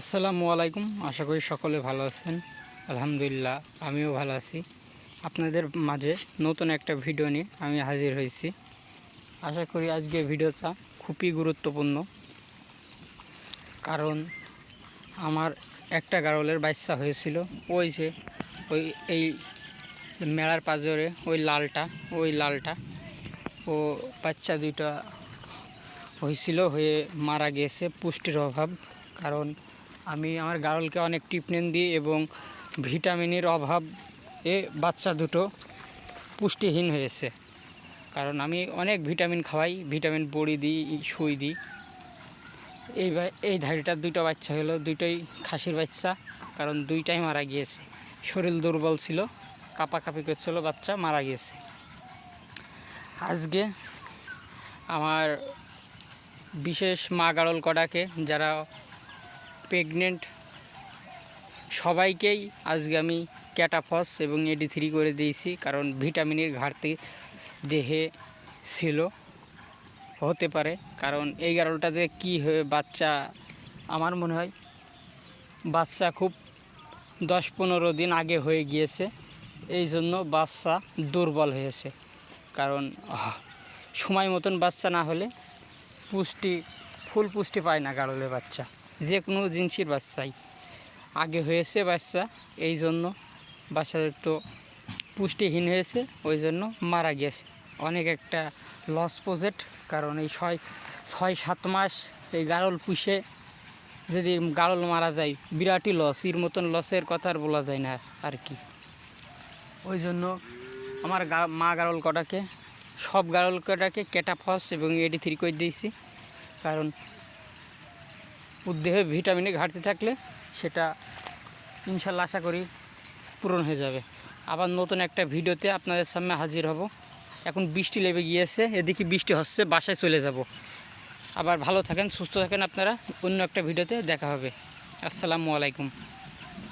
আসসালামু আলাইকুম। আশা করি সকলে ভালো আছেন। আলহামদুলিল্লাহ, আমিও ভালো আছি। আপনাদের মাঝে নতুন একটা ভিডিও নিয়ে আমি হাজির হয়েছি। আশা করি আজকে ভিডিওটা খুবই গুরুত্বপূর্ণ। কারণ আমার একটা গারলের বাচ্চা হয়েছিল। ওই যে, ওই, এই মেলার পাজরে, ওই লালটা ওই লালটা, ও বাচ্চা দুইটা হয়েছিল হয়ে মারা গিয়েছে পুষ্টির অভাব। কারণ আমি আমার গারলকে অনেক ট্রিটমেন্ট দিই এবং ভিটামিনের অভাব এ বাচ্চা দুটো পুষ্টিহীন হয়েছে। কারণ আমি অনেক ভিটামিন খাওয়াই, ভিটামিন বড়ি দিই, সুই দিই। এই এই ধাড়িটার দুটো বাচ্চা হলো দুটোই খাসির বাচ্চা, কারণ দুইটাই মারা গিয়েছে। শরীর দুর্বল ছিল, কাপাকাপি করছিল, বাচ্চা মারা গিয়েছে। আজকে আমার বিশেষ মা গাড়ল কটাকে যারা প্রেগনেন্ট সবাইকেই আজকে আমি ক্যাটাফস এবং এডি থ্রি করে দিয়েছি, কারণ ভিটামিনের ঘাটতি দেহে ছিল, হতে পারে। কারণ এই গাড়লটাতে কী হয়ে বাচ্চা, আমার মনে হয় বাচ্চা খুব দশ পনেরো দিন আগে হয়ে গিয়েছে, এই জন্য বাচ্চা দুর্বল হয়েছে। কারণ সময় মতন বাচ্চা না হলে পুষ্টি, ফুল পুষ্টি পায় না গাড়লের বাচ্চা। যে কোনো জিনিসের বাচ্চাই। আগে হয়েছে বাচ্চা, এই জন্য বাচ্চাদের তো পুষ্টিহীন হয়েছে, ওই জন্য মারা গেছে। অনেক একটা লস প্রজেক্ট কারণ এই ছয় ছয়, সাত মাস এই গাড়ল পুষে যদি গাড়ল মারা যায়, বিরাটই লস এর মতন লসের কথা আর বলা যায় না আর কি। ওই জন্য আমার মা গাড়ল কটাকে, সব গাড়ল কটাকে ক্যাটাফস এবং এডি থ্রি করে দিয়েছি। কারণ উদ্দেহে ভিটামিনে ঘাটতি থাকলে সেটা ইনশাল্লাহ আশা করি পূরণ হয়ে যাবে। আবার নতুন একটা ভিডিওতে আপনাদের সামনে হাজির হব। এখন বৃষ্টি লেবে গিয়েছে, এদিকে বৃষ্টি হচ্ছে, বাসায় চলে যাব। আবার ভালো থাকেন, সুস্থ থাকেন আপনারা, অন্য একটা ভিডিওতে দেখা হবে। আসসালামু আলাইকুম।